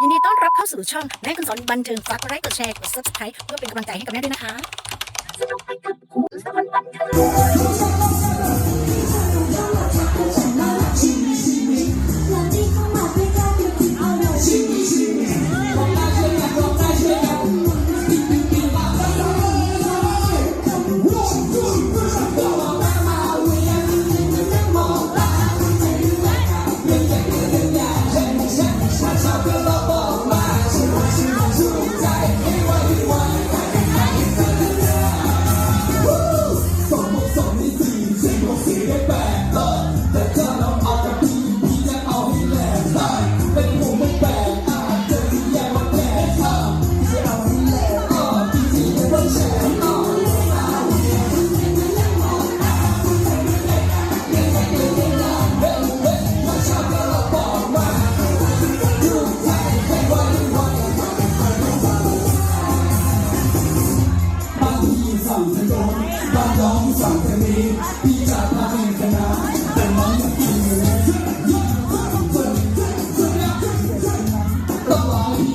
ยินดีต้อนรับเข้าสู่ช่องแม่คุณสอนบันเทิงฝากกดไลค์กดแชร์กด subscribe เพื่อเป็นกำลังใจให้กับแม่ด้วยนะคะ สีได้แปกเลยแต่ถ้าเราเอาที่พี่จะเอาให้แหลกได้เป็นผมไม่แปกอาจจะสีแยกมาแปลกอะพี่จะเอาให้แหลกอะพี่สีจะต้องแฉอ่สั่งทาโน้บ้านน้อสั่งทามี alive.